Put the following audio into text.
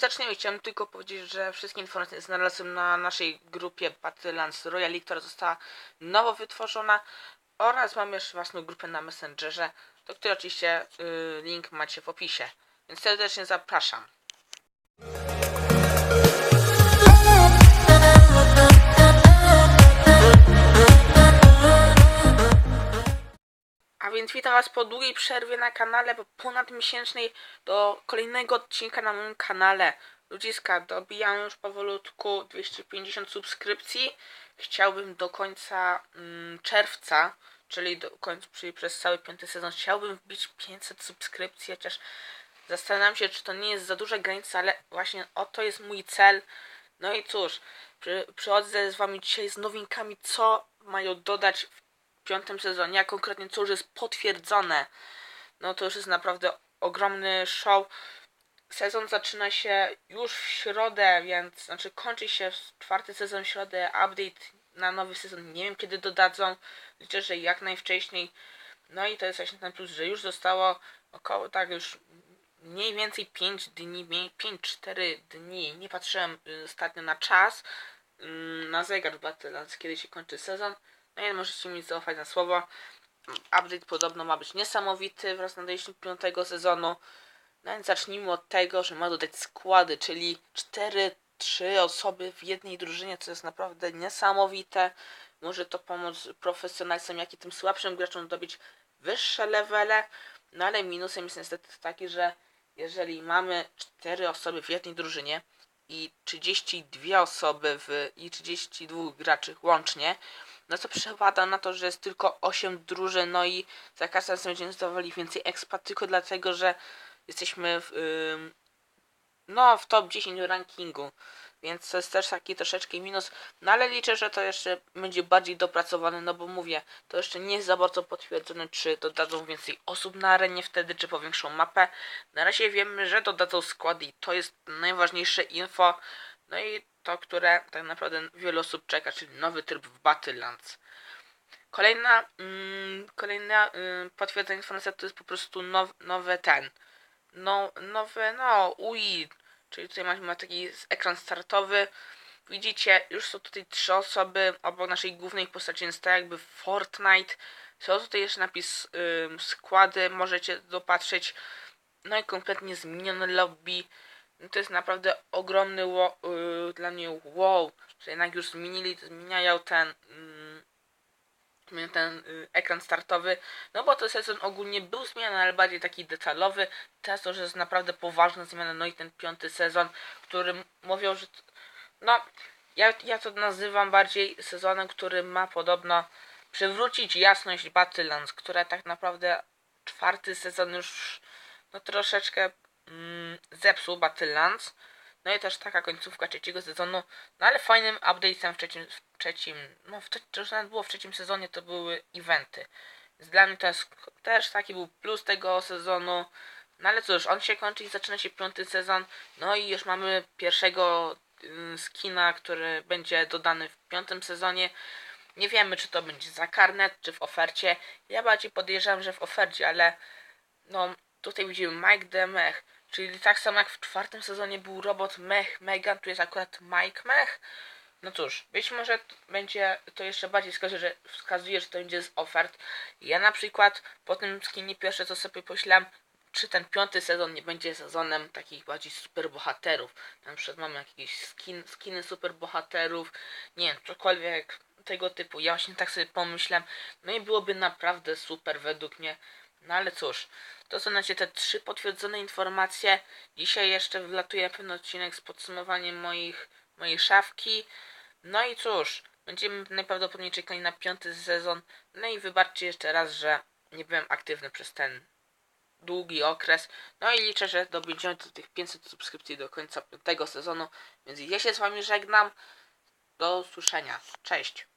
zanim zaczniemy, chciałem tylko powiedzieć, że wszystkie informacje znalazłem na naszej grupie Battlelands Royal League, która została nowo wytworzona oraz mam jeszcze własną grupę na Messengerze, do której oczywiście y, link macie w opisie. Więc serdecznie zapraszam. Więc witam was po długiej przerwie na kanale, po ponadmiesięcznej do kolejnego odcinka na moim kanale. Ludziska, dobijam już powolutku 250 subskrypcji. Chciałbym do końca mm, czerwca, czyli do końca, czyli przez cały piąty sezon, chciałbym wbić 500 subskrypcji, chociaż zastanawiam się, czy to nie jest za duża granica, ale właśnie oto jest mój cel. No i cóż, przy, przychodzę z wami dzisiaj z nowinkami, co mają dodać w piątym sezonie, a konkretnie co już jest potwierdzone. No to już jest naprawdę ogromny show. Sezon zaczyna się już w środę, więc znaczy kończy się czwarty sezon w środę. Update na nowy sezon nie wiem kiedy dodadzą. Liczę, że jak najwcześniej. No i to jest właśnie ten plus, że już zostało około tak już mniej więcej 5 dni, 5-4 dni. Nie patrzyłem y, ostatnio na czas, mm, na zegar w Battlelands, kiedy się kończy sezon. No i możecie mi zaufać na słowo. Update podobno ma być niesamowity wraz z nadejściem piątego sezonu. No więc zacznijmy od tego, że ma dodać składy, czyli 4-3 osoby w jednej drużynie, co jest naprawdę niesamowite. Może to pomóc profesjonalistom, jak i tym słabszym graczom dobić wyższe levele. No ale minusem jest niestety taki, że jeżeli mamy 4 osoby w jednej drużynie i 32 osoby w, i 32 graczy łącznie, no to przekłada na to, że jest tylko 8 drużyn, no i za razem będziemy zdawali więcej expa tylko dlatego, że jesteśmy w, no, w top 10 rankingu. Więc to jest też taki troszeczkę minus. No ale liczę, że to jeszcze będzie bardziej dopracowane, no bo mówię, to jeszcze nie jest za bardzo potwierdzone, czy dodadzą więcej osób na arenie wtedy, czy powiększą mapę. Na razie wiemy, że dodadzą składy i to jest najważniejsze info. No i to, które tak naprawdę wiele osób czeka, czyli nowy tryb w Battlelands. Kolejna, mm, kolejna y, potwierdzona informacja to jest po prostu now, nowe ten, no, nowe, no, UI, czyli tutaj mamy taki ekran startowy. Widzicie, już są tutaj trzy osoby obok naszej głównej postaci, więc tak jakby Fortnite. Są tutaj jeszcze napis y, składy, możecie dopatrzeć. No i kompletnie zmienione lobby. No to jest naprawdę ogromny wow, yy, dla mnie wow, że jednak już zmienili, zmieniają ten yy, ten yy, ekran startowy, no bo to sezon ogólnie był zmieniany, ale bardziej taki detalowy, teraz to już jest naprawdę poważna zmiana, no i ten piąty sezon, który mówią, że no, ja, ja to nazywam bardziej sezonem, który ma podobno przywrócić jasność Battlelands, która tak naprawdę czwarty sezon już no troszeczkę mm, zepsuł Battlelands. No i też taka końcówka trzeciego sezonu. No ale fajnym update'em w trzecim, w trzecim no w to już nawet było w trzecim sezonie, to były eventy. Więc dla mnie to jest też taki był plus tego sezonu. No ale cóż, on się kończy i zaczyna się piąty sezon. No i już mamy pierwszego y, skina, który będzie dodany w piątym sezonie. Nie wiemy, czy to będzie za karnet, czy w ofercie. Ja bardziej podejrzewam, że w ofercie, ale no tutaj widzimy Mike the Mech. Czyli tak samo jak w czwartym sezonie był robot Mech Megan, tu jest akurat Mike Mech. No cóż, być może będzie to jeszcze bardziej wskazuje, że, wskazuje, że to będzie z ofert. Ja na przykład po tym skinie pierwsze co sobie pomyślałem, czy ten piąty sezon nie będzie sezonem takich bardziej superbohaterów. Na przykład mamy jakieś skin, skiny superbohaterów, nie wiem, cokolwiek tego typu. Ja właśnie tak sobie pomyślałem, no i byłoby naprawdę super według mnie. No ale cóż, to są znaczy te trzy potwierdzone informacje. Dzisiaj jeszcze wlatuje pewien odcinek z podsumowaniem moich, mojej szafki. No i cóż, będziemy najprawdopodobniej czekali na piąty sezon. No i wybaczcie jeszcze raz, że nie byłem aktywny przez ten długi okres. No i liczę, że dobędziemy do tych 500 subskrypcji do końca piątego sezonu. Więc ja się z wami żegnam. Do usłyszenia. Cześć.